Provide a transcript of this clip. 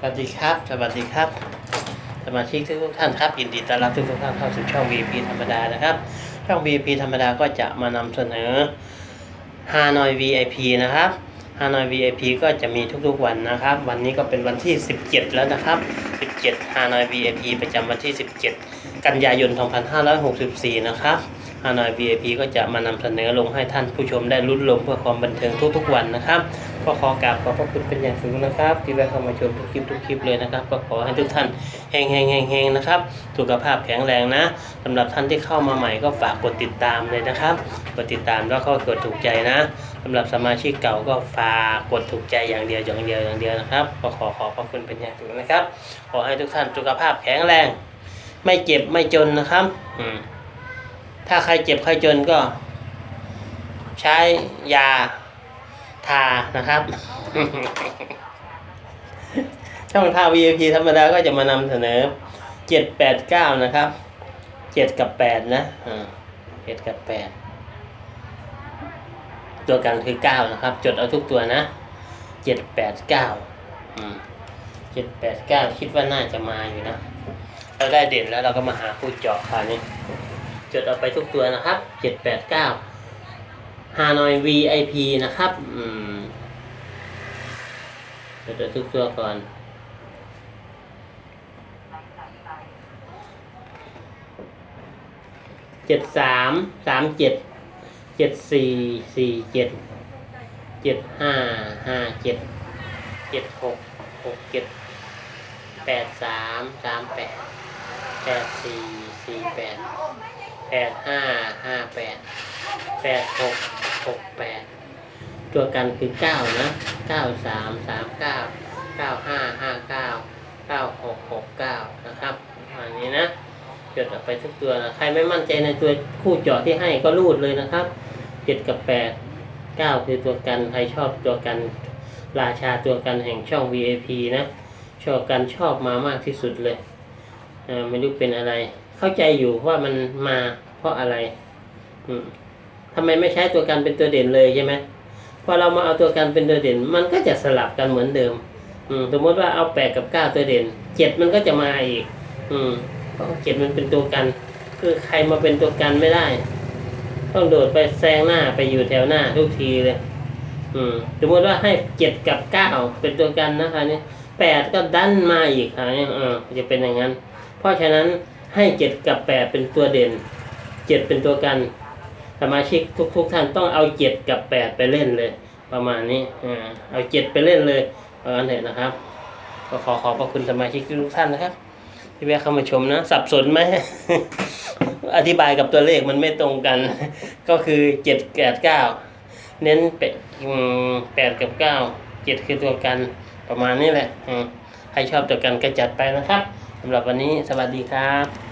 สวัสดีครับ สวัสดีครับ สมาชิกทุกท่านครับยินดีต้อนรับทุกท่านเข้าสู่ช่อง VP ธรรมดานะครับ ช่อง VP ธรรมดาก็จะมานำเสนอ Hanoi VIP นะครับ Hanoi VIP ก็จะมีทุกๆวันนะครับ วันนี้ก็เป็นวันที่ 17 แล้วนะครับ 17 Hanoi VIP ประจำวันที่ 17 กันยายน 2564 นะครับ Hanoi VIP ก็จะมานำเสนอลงให้ท่านผู้ชมได้ลุ้นลมเพื่อความบันเทิงทุกๆวันนะครับก็ขอกราบขอบพระคุณเป็นอย่างสูงนะครับ ที่แวะเข้ามาชมทุกคลิปทุกคลิปเลยนะครับ ก็ขอให้ทุกท่านเฮงเฮงเฮงเฮงนะครับสุขภาพแข็งแรงนะสำหรับท่านที่เข้ามาใหม่ก็ฝากกดติดตามเลยนะครับ กดติดตามแล้วก็กดถูกใจนะสำหรับสมาชิกเก่าก็ฝากกดถูกใจอย่างเดียวอย่างเดียวอย่างเดียวนะครับ ก็ขอขอบพระคุณเป็นอย่างสูงนะครับ ขอให้ทุกท่านสุขภาพแข็งแรง ไม่เจ็บไม่จนนะครับ อืม ถ้าใครเจ็บใครจนก็ ใช้ยาทานะครับ ช่องทาง VIP ธรรมดาก็จะมานำเสนอ789นะครับ7กับ8นะอ่า7กับ8ตัวกันคือ9นะครับ จดเอาทุกตัวนะ789อืม789คิดว่าน่าจะมาอยู่นะเราได้เด่นแล้วเราก็มาหาผู้เจาะคราวนี้ จดเอาไปทุกตัวนะครับ789ฮานอย VIP นะครับอืมเดี๋ยวทุกตัวก่อนเจ็ดสามสามเจ็ดเจ็ดสี่สี่เจ็ดเจ็ดห้าห้าเจ็ดเจ็ดหกหกเจ็ดแปดสามสามแปดแปดสี่สี่แปด แปดห้าห้าแปดแปดหกหกแปดตัวกันคือเก้านะเก้าสามสามเก้าเก้าห้าห้าเก้าเก้าหกหกเก้านะครับอันนี้นะจดออกไปทุกตัวนะใครไม่มั่นใจในตัวคู่เจาะที่ให้ก็รูดเลยนะครับเจ็ดกับแปดเก้าคือตัวกันใครชอบตัวกันราชาตัวกันแห่งช่อง VIP นะชอบกันชอบมามากที่สุดเลยไม่รู้เป็นอะไร เข้าใจอยู่ว่ามันมา เพราะอะไร อืมทำไมไม่ใช้ตัวกันเป็นตัวเด่นเลยใช่ไหมพอเรามาเอาตัวกันเป็นตัวเด่น มันก็จะสลับกันเหมือนเดิม อืมสมมติว่าเอาแปดกับเก้าตัวเด่นเจ็ดมันก็จะมาอีก อืมเพราะเจ็ดมันเป็นตัวกัน คือใครมาเป็นตัวกันไม่ได้ ต้องโดดไปแซงหน้าไปอยู่แถวหน้าทุกทีเลย อืมสมมติว่าให้เจ็ดกับเก้าเป็นตัวกันนะคะนี่แปดก็ดันมาอีกค่ะนี่เออจะเป็นอย่างนั้น เพราะฉะนั้นให้เจ็ดกับแปดเป็นตัวเด่น เจ็ดเป็นตัวกัน สมาชิกทุกๆท่านต้องเอาเจ็ดกับแปดไปเล่นเลย ประมาณนี้อเอาเจ็ดไปเล่นเลยประมาณนี้นะครับ ก็ขอขอบพระคุณสมาชิกทุกท่านนะครับ ที่แวะเข้ามาชมนะ สับสนไหมอธิบายกับตัวเลขมันไม่ตรงกัน ก็คือเจ็ดแปดเก้าเน้นแปดกับเก้าเจ็ดคือตัวกันประมาณนี้แหละใครชอบตัวกันก็จัดไปนะครับสำหรับวันนี้สวัสดีครับ